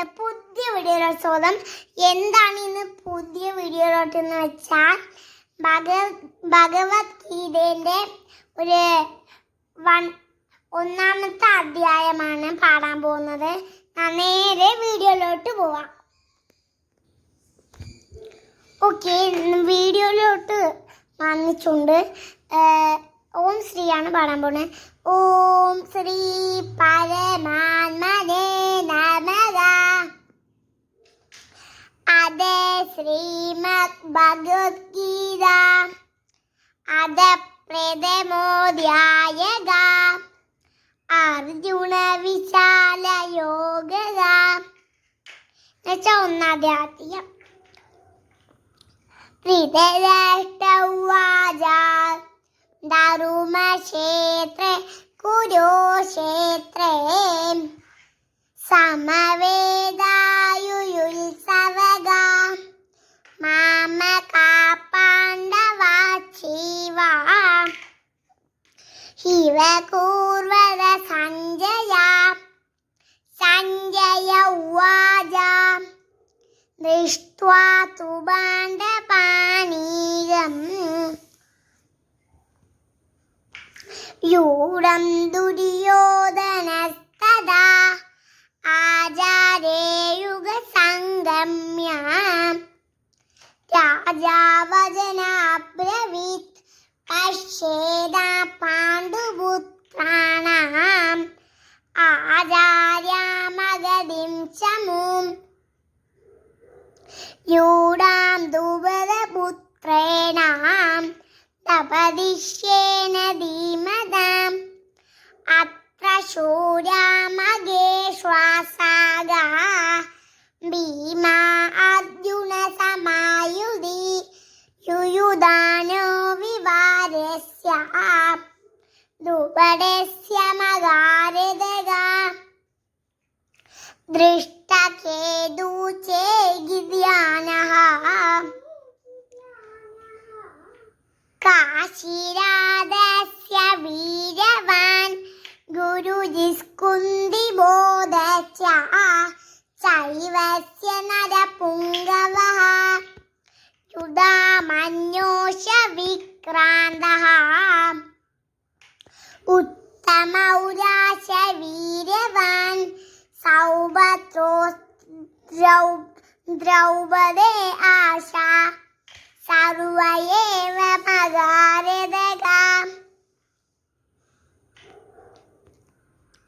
നമ്മുടെ പുതിയ വീഡിയോയിലോട്ട് സ്വാഗതം എന്താണ് ഇന്ന് പുതിയ വീഡിയോയിലോട്ട് എന്ന് വെച്ചാൽ ഭഗ ഭഗവത്ഗീതയുടെ ഒരു വൺ ഒന്നാമത്തെ അധ്യായമാണ് പാടാൻ പോകുന്നത്. നേരെ വീഡിയോയിലോട്ട് പോവാം. ഓക്കെ വീഡിയോയിലോട്ട് വന്നിട്ടുണ്ട്. ഓം ശ്രീയാണ് പാടാൻ പോകുന്നത്. ഓം ശ്രീ പരമാത്മനേ അതെ ശ്രീമദ് ഭഗവത്ഗീത. അത പ്രഥമോധ്യായക അർജുന വിശാല യോഗക എന്നുവെച്ചാൽ ഒന്നാധ്യായം ധൃതരാഷ്ട്രവാച ധർമ്മക്ഷേത്രേ കുരുക്ഷേത്രേ. സമവേദായുയുത്സവക ഹിവ കൂർവത സഞ്ജയ. സഞ്ജയ ഉവാച ദൃഷ്ട്വാ യൂടം യൂഢം ദുര്യോധനസ്തദാ. ആചാരേയുഗ സംഗമ്യ രാജാവചനാബ്രവീത്. പശ്യേതാ പാണ്ഡുപുത്രാണാം. ആചാര്യാമഗതിം ചമും യൂഢാം ദുപദപുത്രേണാം തപതിഷ്യേന ധീമതാം. അത്ര ശൂരാമഗേശ്വാസാഗ ഭീമാ ദ്രുപടസ്യ മകാരദഗ ദൃഷ്ടകേതുചേഗിദ്യാനഃ കാശിരാദസ്യ വീരവാൻ ഗുരുജിസ്കുന്ദിബോധച്ച ചൈവസ്യ നരപുങ്കവഃ. യുധാമന്യോഷ വിക്രാന്തഃ ഉത്തമൗരാശ വീരവാൻ സൗഭത്രോ ദ്രൗ ദ്രൗപദേ ആശ. സർവയേവ മകാരതക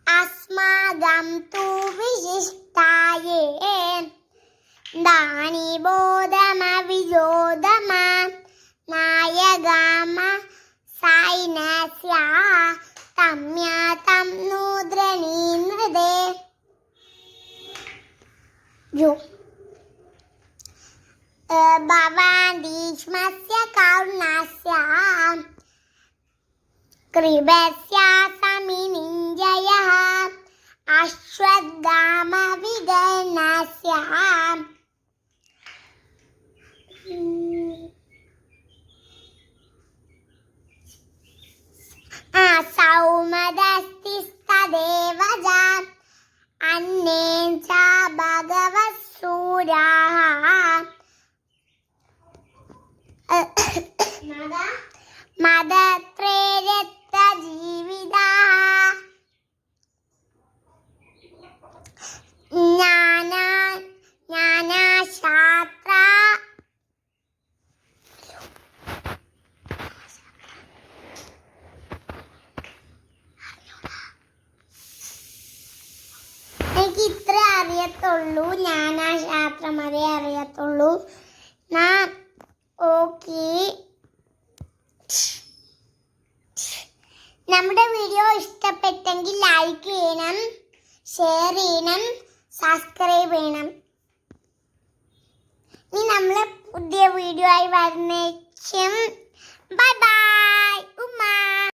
അസ്മാകം തു വിശിഷ്ടായേ. ദാനി ബോധമവിജോധമ જો भवान्दीक्ष्मस्य करुणस्य कृभस्य समिनिञ्जयः। अश्वत्थामविगणस्य ഭഗവത്സൂരാः മദത്രേരത്ത ജീവിതാ ഇത്ര അറിയത്തുള്ളൂ. ഞാൻ ആ ശാസ്ത്രം അതേ അറിയത്തുള്ളൂ. ഞാൻ ഓക്കെ. നമ്മുടെ വീഡിയോ ഇഷ്ടപ്പെട്ടെങ്കിൽ ലൈക്ക് ചെയ്യണം ഷെയർ ചെയ്യണം സബ്സ്ക്രൈബ് ചെയ്യണം. ഇനി നമ്മൾ പുതിയ വീഡിയോ ആയി വരുന്നേക്കും ബൈ ബൈ. ഉമ്മ.